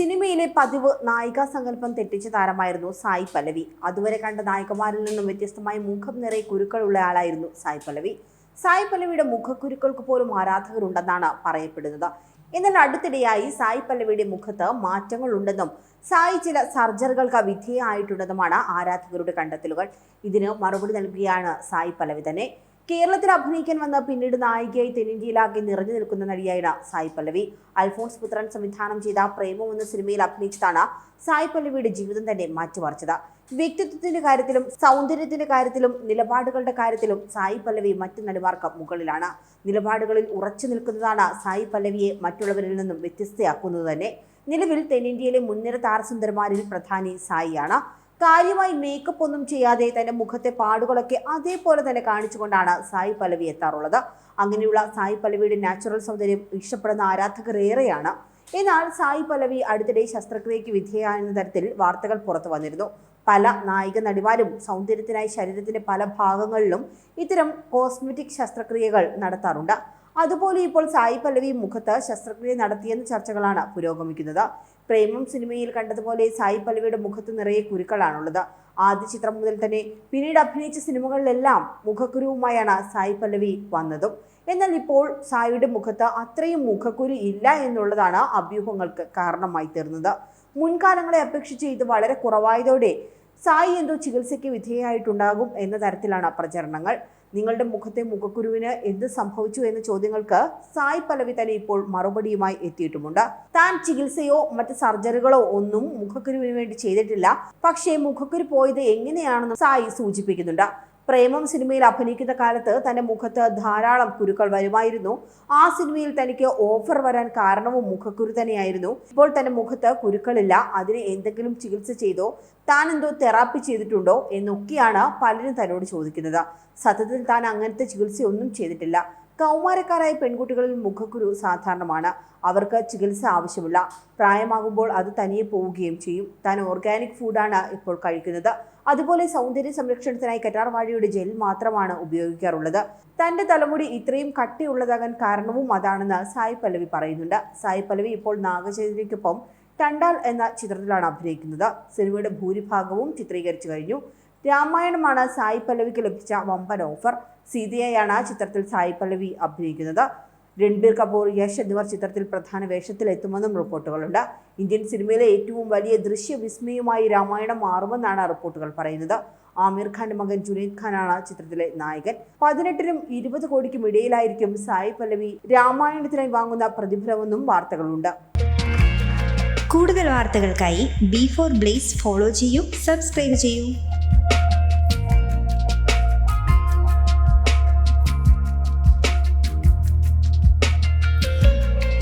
സിനിമയിലെ പതിവ് നായികാ സങ്കല്പം തെറ്റിച്ച താരമായിരുന്നു സായി പല്ലവി. അതുവരെ കണ്ട നായികമാരിൽ നിന്നും വ്യത്യസ്തമായി മുഖം നിറയെ കുരുക്കളുള്ള ആളായിരുന്നു സായി പല്ലവി. സായി പല്ലവിയുടെ മുഖക്കുരുക്കൾക്ക് പോലും ആരാധകരുണ്ടെന്നാണ് പറയപ്പെടുന്നത്. എന്നാൽ അടുത്തിടെയായി സായി പല്ലവിയുടെ മുഖത്ത് മാറ്റങ്ങളുണ്ടെന്നും സായി ചില സർജറികൾക്ക് വിധേയമായിട്ടുണ്ടെന്നുമാണ് ആരാധകരുടെ കണ്ടെത്തലുകൾ. ഇതിന് മറുപടി നൽകുകയാണ് സായി പല്ലവി തന്നെ. കേരളത്തിൽ അഭിനയിക്കാൻ വന്ന പിന്നീട് നായികയായി തെന്നിന്ത്യയിലാകെ നിറഞ്ഞു നിൽക്കുന്ന നടിയായാണ് സായി പല്ലവി. അൽഫോൺസ് പുത്രൻ സംവിധാനം ചെയ്ത പ്രേമം എന്ന സിനിമയിൽ അഭിനയിച്ചതാണ് സായി പല്ലവിയുടെ ജീവിതം തന്നെ മാറ്റിമറിച്ചത്. വ്യക്തിത്വത്തിന്റെ കാര്യത്തിലും സൗന്ദര്യത്തിന്റെ കാര്യത്തിലും നിലപാടുകളുടെ കാര്യത്തിലും സായി പല്ലവി മറ്റു നടിമാർക്ക് മുകളിലാണ്. നിലപാടുകളിൽ ഉറച്ചു നിൽക്കുന്നതാണ് സായി പല്ലവിയെ മറ്റുള്ളവരിൽ നിന്നും വ്യത്യസ്തയാക്കുന്നത് തന്നെ. നിലവിൽ തെന്നിന്ത്യയിലെ മുൻനിര താരസുന്ദരമാരിൽ പ്രധാനി സായിയാണ്. കാര്യമായി മേക്കപ്പ് ഒന്നും ചെയ്യാതെ തന്റെ മുഖത്തെ പാടുകളൊക്കെ അതേപോലെ തന്നെ കാണിച്ചുകൊണ്ടാണ് സായി പല്ലവി എത്താറുള്ളത്. അങ്ങനെയുള്ള സായി പല്ലവിയുടെ നാച്ചുറൽ സൗന്ദര്യം ഇഷ്ടപ്പെടുന്ന ആരാധകർ ഏറെയാണ്. എന്നാൽ സായി പല്ലവി അടുത്തിടെ ശസ്ത്രക്രിയയ്ക്ക് വിധേയമാകുന്ന തരത്തിൽ വാർത്തകൾ പുറത്തു വന്നിരുന്നു. പല നായിക നടിമാരും സൗന്ദര്യത്തിനായി ശരീരത്തിന്റെ പല ഭാഗങ്ങളിലും ഇത്തരം കോസ്മെറ്റിക് ശസ്ത്രക്രിയകൾ നടത്താറുണ്ട്. അതുപോലെ ഇപ്പോൾ സായി പല്ലവി മുഖത്ത് ശസ്ത്രക്രിയ നടത്തിയെന്ന ചർച്ചകളാണ് പുരോഗമിക്കുന്നത്. പ്രേമം സിനിമയിൽ കണ്ടതുപോലെ സായി പല്ലവിയുടെ മുഖത്ത് നിറയെ കുരുക്കളാണുള്ളത്. ആദ്യ ചിത്രം മുതൽ തന്നെ പിന്നീട് അഭിനയിച്ച സിനിമകളിലെല്ലാം മുഖക്കുരുവുമായാണ് സായി പല്ലവി വന്നതും. എന്നാൽ ഇപ്പോൾ സായിയുടെ മുഖത്ത് അത്രയും മുഖക്കുരു ഇല്ല എന്നുള്ളതാണ് അഭ്യൂഹങ്ങൾക്ക് കാരണമായി തീർന്നത്. മുൻകാലങ്ങളെ അപേക്ഷിച്ച് ഇത് വളരെ കുറവായതോടെ സായി എന്തോ ചികിത്സയ്ക്ക് വിധേയമായിട്ടുണ്ടാകും എന്ന തരത്തിലാണ് പ്രചരണങ്ങൾ. നിങ്ങളുടെ മുഖത്തെ മുഖക്കുരുവിന് എന്ത് സംഭവിച്ചു എന്ന ചോദ്യങ്ങൾക്ക് സായ് പലവി തന്നെ ഇപ്പോൾ മറുപടിയുമായി എത്തിയിട്ടുമുണ്ട്. താൻ ചികിത്സയോ മറ്റ് സർജറികളോ ഒന്നും മുഖക്കുരുവിന് വേണ്ടി ചെയ്തിട്ടില്ല. പക്ഷേ മുഖക്കുരു പോയത് എങ്ങനെയാണെന്ന് സായി സൂചിപ്പിക്കുന്നുണ്ട്. പ്രേമം സിനിമയിൽ അഭിനയിക്കുന്ന കാലത്ത് തന്റെ മുഖത്ത് ധാരാളം കുരുക്കൾ വരുമായിരുന്നു. ആ സിനിമയിൽ തനിക്ക് ഓഫർ വരാൻ കാരണവും മുഖക്കുരു തന്നെയായിരുന്നു. ഇപ്പോൾ തന്റെ മുഖത്ത് കുരുക്കളില്ല. അതിന് എന്തെങ്കിലും ചികിത്സ ചെയ്തോ താൻ എന്തോ തെറാപ്പി ചെയ്തിട്ടുണ്ടോ എന്നൊക്കെയാണ് പലരും തന്നോട് ചോദിക്കുന്നത്. സത്യത്തിൽ താൻ അങ്ങനത്തെ ചികിത്സയൊന്നും ചെയ്തിട്ടില്ല. കൗമാരക്കാരായ പെൺകുട്ടികളിൽ മുഖക്കുരു സാധാരണമാണ്. അവർക്ക് ചികിത്സ ആവശ്യമില്ല. പ്രായമാകുമ്പോൾ അത് തനിയെ പോവുകയും ചെയ്യും. താൻ ഓർഗാനിക് ഫുഡാണ് ഇപ്പോൾ കഴിക്കുന്നത്. അതുപോലെ സൗന്ദര്യ സംരക്ഷണത്തിനായി കറ്റാർവാഴിയുടെ ജെൽ മാത്രമാണ് ഉപയോഗിക്കാറുള്ളത്. തന്റെ തലമുടി ഇത്രയും കട്ടിയുള്ളതാകാൻ കാരണവും അതാണെന്ന് സായി പല്ലവി പറയുന്നുണ്ട്. സായി പല്ലവി ഇപ്പോൾ നാഗചൈതന്യക്കൊപ്പം ടണ്ടാൽ എന്ന ചിത്രത്തിലാണ് അഭിനയിക്കുന്നത്. സിനിമയുടെ ഭൂരിഭാഗവും ചിത്രീകരിച്ചു കഴിഞ്ഞു. രാമായണമാണ് സായി പല്ലവിക്ക് ലഭിച്ച വമ്പൻ ഓഫർ. സീതയായാണ് ചിത്രത്തിൽ സായി പല്ലവി അഭിനയിക്കുന്നത്. രൺബീർ കപൂർ യശ് എന്നിവർ ചിത്രത്തിൽ പ്രധാന വേഷത്തിലെത്തുമെന്നും റിപ്പോർട്ടുകളുണ്ട്. ഇന്ത്യൻ സിനിമയിലെ ഏറ്റവും വലിയ ദൃശ്യവിസ്മയമായി രാമായണം മാറുമെന്നാണ് റിപ്പോർട്ടുകൾ പറയുന്നത്. ആമിർ ഖാന്റെ മകൻ ജുനൈദ് ഖാനാണ് ചിത്രത്തിലെ നായകൻ. പതിനെട്ടിനും ഇരുപത് കോടിക്കും ഇടയിലായിരിക്കും സായി പല്ലവി രാമായണത്തിനായി വാങ്ങുന്ന പ്രതിഫലമെന്നും വാർത്തകളുണ്ട്. കൂടുതൽ വാർത്തകൾക്കായി ബി ഫോർ ബ്ലേസ് ഫോളോ ചെയ്യൂ സബ്സ്ക്രൈബ് ചെയ്യൂ.